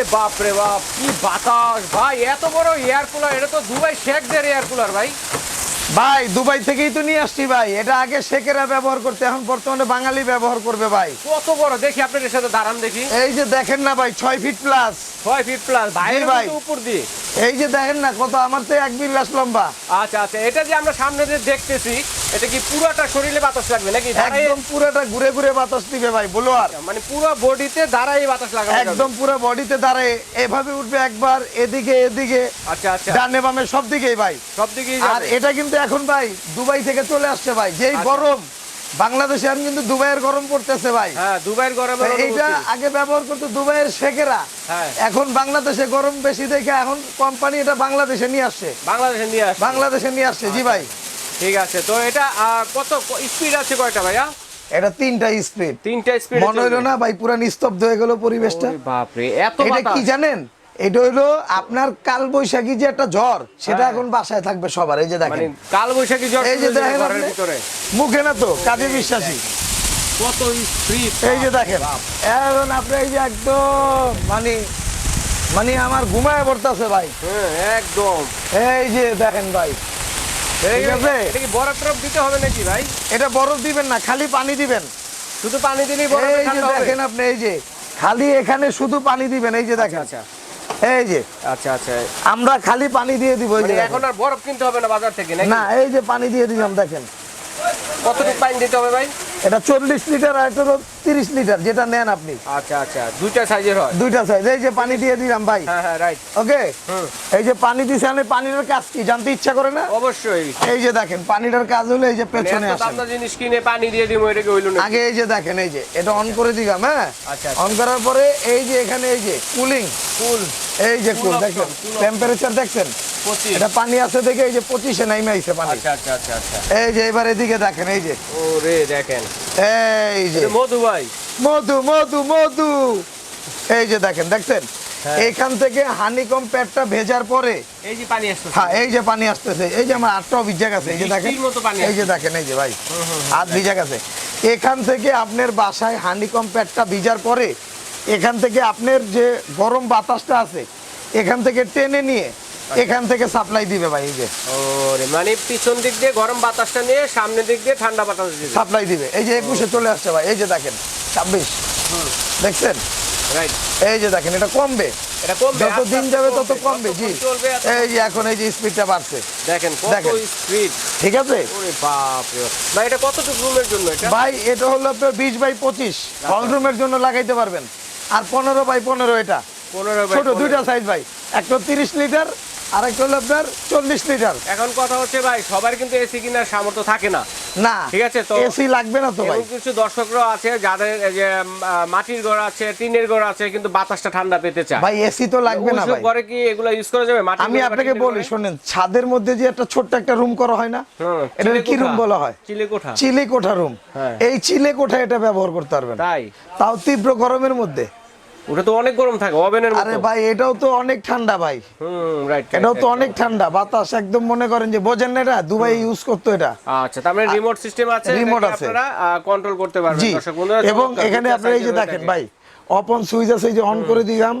ওরে বাপ রে বাপ কি বাতাস। ভাই এত বড় এয়ার কুলার এটা তো দুবাই শেখদের এয়ার কুলার ভাই। ভাই দুবাই থেকেই তো নিয়ে আসছি ভাই। এটা আগে শেখেরা ব্যবহার করতে এখন বর্তমানে বাঙালি ব্যবহার করবে ভাই। কত বড় দেখি আপনাদের সাথে দাঁড়ান দেখি। এই যে দেখেন না ভাই ছয় ফিট প্লাস ছয় ফিট প্লাস ভাই। কিন্তু উপর দিয়ে। এই যে দেখেন না কত আমার তো এক বিল্লাস লম্বা। আচ্ছা আচ্ছা এটা যে আমরা সামনে যে দেখতেছি এটা কি পুরোটা শরীরে বাতাস লাগবে নাকি? একদম পুরোটা ঘুরে ঘুরে বাতাস দিবে ভাই বলো আর। মানে পুরো বডিতে দাঁড়াই বাতাস লাগানো যাবে। একদম পুরো বডিতে দাঁড়ায় এভাবে উঠবে একবার এদিকে এদিকে। আচ্ছা আচ্ছা। ডানে বামে সব দিকেই ভাই। সব দিকেই আর এটা কিন্তু এখন ভাই দুবাই থেকে চলে আসছে ভাই যেই আচ্ছা। গরম। বাংলাদেশে এখন কিন্তু দুবাইয়ের গরম পড়তেছে ভাই। হ্যাঁ দুবাইয়ের গরমে এইটা আগে ব্যবহার করতো দুবাইয়ের শেখেরা। হ্যাঁ। এখন বাংলাদেশে গরম বেশি দেখে এখন কোম্পানি এটা বাংলাদেশে নিয়ে আসছে। বাংলাদেশে নিয়ে আসছে। বাংলাদেশে নিয়ে আসছে জি ভাই। ঠিক আছে তো এটা কত স্পিড আছে কয়টা ভাইয়া? এটা তিনটা স্পিড তিনটা স্পিড মনে হইল না ভাই পুরা নিস্তব্ধ হয়ে গেল পরিবেশটা? বাপরে এত এটা কি জানেন? এটা হইল আপনার কাল বৈশাখী যে একটা ঝড় সেটা হ্যাঁ। এখন বাসায় থাকবে সবার এই যে মানে দেখেন। কাল বৈশাখী জ্বর এই যে দেখেন। ভিতরে। মুখে না তো কাজে বিশ্বাসী। কত স্পিড এই যে দেখেন এখন আপনি এই যে একদম মানে মানে আমার ঘুমায় পড়তেছে ভাই। হ্যাঁ একদম। এই যে দেখেন ভাই ঠিক আছে? এটা কি বরফ টরফ দিতে হবে নাকি ভাই? এটা বরফ দিবেন না খালি পানি দিবেন। শুধু পানি দিলেই বরফ এই যে দেখেন আপনি এই যে খালি এখানে শুধু পানি দিবেন এই যে দেখেন। আচ্ছা। এই যে আচ্ছা আচ্ছা। আমরা খালি পানি দিয়ে দিব এই যে মানে এখন আর বরফ কিনতে হবে না বাজার থেকে না এই যে পানি দিয়ে দিলাম দেখেন। কতটুকু পানি দিতে হবে ভাই? এটা চল্লিশ লিটার আর এটা তিরিশ লিটার যেটা নেন আপনি। আচ্ছা আচ্ছা দুইটা সাইজের হয়। দুইটা সাইজ এই যে পানি দিয়ে দিলাম ভাই। হ্যাঁ হ্যাঁ রাইট ওকে এই যে পানি দিছে আমি পানির কাজ কি জানতে ইচ্ছা করে না? অবশ্যই। এই যে দেখেন পানিটার কাজ হলো এই যে পেছনে এত আসেন। জিনিস কিনে পানি দিয়ে দিব এটা কি হইল না আগে এই যে দেখেন এই যে এটা অন করে দিলাম হ্যাঁ? আচ্ছা, আচ্ছা। অন করার পরে এই যে এখানে এই যে কুলিং ফুল এই যে কুল দেখেন টেম্পারেচার দেখছেন? এটা পানি আছে দেখে এই যে পঁচিশে নাইমে আইছে পানি। আচ্ছা আচ্ছা আচ্ছা আচ্ছা। এই যে এবার এদিকে দেখেন এই যে। ওরে দেখেন। এই যে। মধু ভাই। মধু মধু মধু। এই যে দেখেন দেখছেন? হ্যাঁ। এইখান থেকে হানিকম প্যাডটা ভেজার পরে এই যে পানি আসছে হ্যাঁ এই যে পানি আসতেছে। এই যে আমার আটটাও ভিজা গেছে এই যে দেখেন। এই যে দেখেন এই যে ভাই। হাত ভিজা গেছে এখান থেকে আপনার বাসায় হানিকম প্যাডটা ভিজার পরে এখান থেকে আপনার যে গরম বাতাসটা আছে এখান থেকে টেনে নিয়ে এখান থেকে সাপ্লাই দিবে ভাই এই যে। ওরে মানে পিছন দিক দিয়ে গরম বাতাসটা নিয়ে সামনের দিক দিয়ে ঠান্ডা বাতাস দিবে। সাপ্লাই দিবে। এই যে একুশে চলে আসছে ভাই এই যে দেখেন ছাব্বিশ। দেখছেন? রাইট এই যে দেখেন এটা কমবে। এটা কমবে যত দিন আস্তে যাবে তত কমবে জি। এই যে এখন এই যে স্পিডটা বাড়ছে। দেখেন কত। স্পিড ঠিক আছে? ওরে বাপ রে। ভাই এটা কতটুকু রুমের জন্য এটা? ভাই এটা হলো আপনার বিশ বাই পঁচিশ। হল রুমের জন্য লাগাইতে পারবেন। আর পনেরো বাই পনেরো এটা। পনেরো বাই ছোট দুইটা সাইজ ভাই। একটা তিরিশ লিটার হলো আপনার চল্লিশ লিটার। এখন কথা হচ্ছে ভাই সবার কিন্তু এসি কেনার সামর্থ্য থাকে না। না ঠিক আছে, তো- এসি লাগবে না তো ভাই। কিছু দর্শকরা আছে যাদের যে মাটির ঘর আছে টিনের ঘর আছে কিন্তু বাতাসটা ঠান্ডা পেতে চায়। ভাই এসি তো লাগবে না ওইসব ভাই। ঘরে কি এগুলো ইউজ করা যাবে? আমি আপনাকে বলি? শোনেন ছাদের মধ্যে যে একটা ছোট্ট একটা রুম করা হয় না এটা কি রুম বলা হয়? চিলে কোঠা চিলে কোঠা রুম হ্যাঁ। এই চিলে কোঠা এটা ব্যবহার করতে পারবেন। তাই? তাও তীব্র গরমের মধ্যে। ওটা তো অনেক গরম থাকে ওভেনের আরে ভাই এটাও তো অনেক ঠান্ডা ভাই। হুম রাইট এটাও তো অনেক ঠান্ডা বাতাস একদম মনে করেন যে বোঝেন না এটা দুবাই ইউজ করতো এটা। আচ্ছা তার মানে রিমোট সিস্টেম আছে এটাকে আছে। আপনারা কন্ট্রোল করতে পারবেন দর্শক বন্ধুরা এবং এখানে আপনারা এই যে দেখেন। ভাই অপন সুইচ আছে এই যে অন করে দিলাম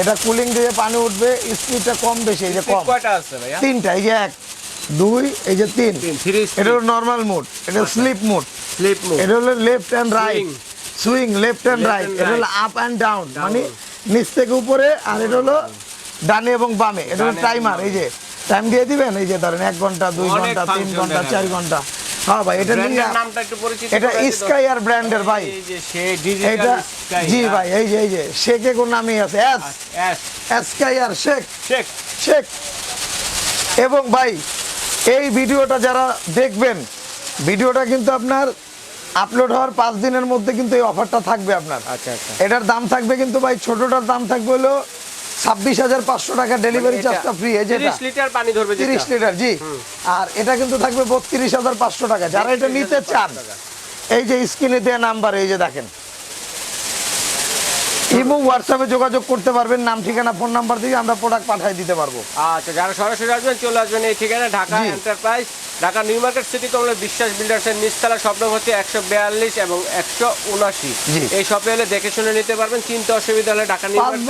এটা কুলিং দিয়ে পানি উঠবে স্পিডটা কম বেশি এই যে কম। কয়টা আছে ভাইয়া? তিনটা এই যে এক দুই এই যে তিন। এটা হলো নর্মাল মুড এটা স্লিপ মুড স্লিপ মুভ এটা হলো left and right. Swing left and right এটা হলো আপ অ্যান্ড ডাউন মানে নিচ থেকে উপরে আর এটা হলো ডানে এবং বামে। এটা হলো টাইমার এই যে টাইম দিয়ে দিবেন এই যে ধরেন এক ঘণ্টা দুই ঘণ্টা তিন ঘণ্টা চার ঘণ্টা। হ্যাঁ ভাই এটা নিয়ে নামটা একটু পরিচিত এটা স্কাই আর ব্র্যান্ডের ভাই। এই যে সে ডিজিটাল এটা জি ভাই এই যে এই যে শেখে কোন নামই আছে এস এস এসকাই আর শেখ চেক শেখ এবং ভাই এই ভিডিওটা যারা দেখবেন ভিডিওটা কিন্তু আপনার আপলোড হওয়ার পাঁচ দিনের মধ্যে কিন্তু এই অফারটা থাকবে আপনার। আচ্ছা আচ্ছা। এটার দাম থাকবে কিন্তু ভাই ছোটটার দাম থাকবে হলো ছাব্বিশ হাজার পাঁচশো টাকা ডেলিভারি চার্জটা ফ্রি এই যে 30 লিটার পানি ধরবে। তিরিশ লিটার জি। আর এটা কিন্তু থাকবে বত্রিশ হাজার পাঁচশো টাকা। যারা এটা নিতে চান এই যে স্ক্রিনে দেওয়া নাম্বার এই যে দেখেন। ইমো হোয়াটসঅ্যাপে যোগাযোগ করতে পারবেন। নাম ঠিকানা ফোন নাম্বার দিয়ে আমরা প্রোডাক্ট পাঠিয়ে দিতে পারব। আচ্ছা যারা সরাসরি আসবেন চলে আসবেন এই ঠিকানা Dhaka. Enterprise Dhaka New Market City Complex Biswas বিল্ডার্সের নিচতলা স্বপ্ন হচ্ছে একশো বিয়াল্লিশ এবং একশো উনাশি এই শপে এলে দেখে শুনে নিতে পারবেন চিন্তা অসুবিধা হলে ঢাকা নিউ মার্কেট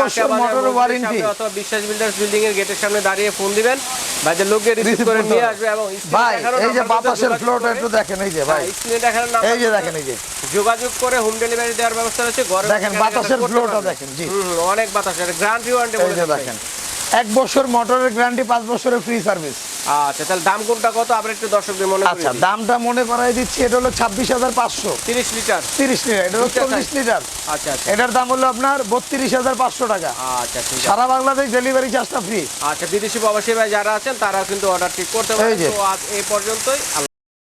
অথবা বিশ্বাস বিল্ডার্স বিল্ডিং এর গেটের সামনে দাঁড়িয়ে ফোন দিবেন। ভাইদের লোককে রিসিভ করে নিয়ে আসবে এবং ভাই এই যে বাতাসের যোগাযোগ ফ্লোটা করে- একটু দেখেন এই যে ভাই। হ্যাঁ, স্ক্রিনে দেখানো এই যে দেখেন এই যে। যোগাযোগ করে হোম ডেলিভারি দেওয়ার ব্যবস্থা রয়েছে ঘরে দেখেন, বাতাসের কেনাকাটা দেখেন, জি। অনেক বাতাস গ্রান্টি ওয়ারেন্টি এই যে দেখেন এক বছর মোটরের গ্যারান্টি পাঁচ বছরের ফ্রি সার্ভিস আচ্ছা তাহলে দাম কোনটা কত? একটু দর্শকদের মনে আচ্ছা দামটা মনে করাই দিচ্ছি এটা হলো ছাব্বিশ হাজার পাঁচশো। 30 লিটার? তিরিশ লিটার এটা হলো চল্লিশ লিটার। আচ্ছা আচ্ছা। এটার দাম হলো আপনার বত্রিশ হাজার পাঁচশো টাকা। আচ্ছা সারা বাংলাদেশ ডেলিভারি চার্জটা ফ্রি আচ্ছা বিদেশি প্রবাসী ভাই যারা আছেন তারা কিন্তু অর্ডারটি করতে পারেন। এই তো আজ এই পর্যন্তই।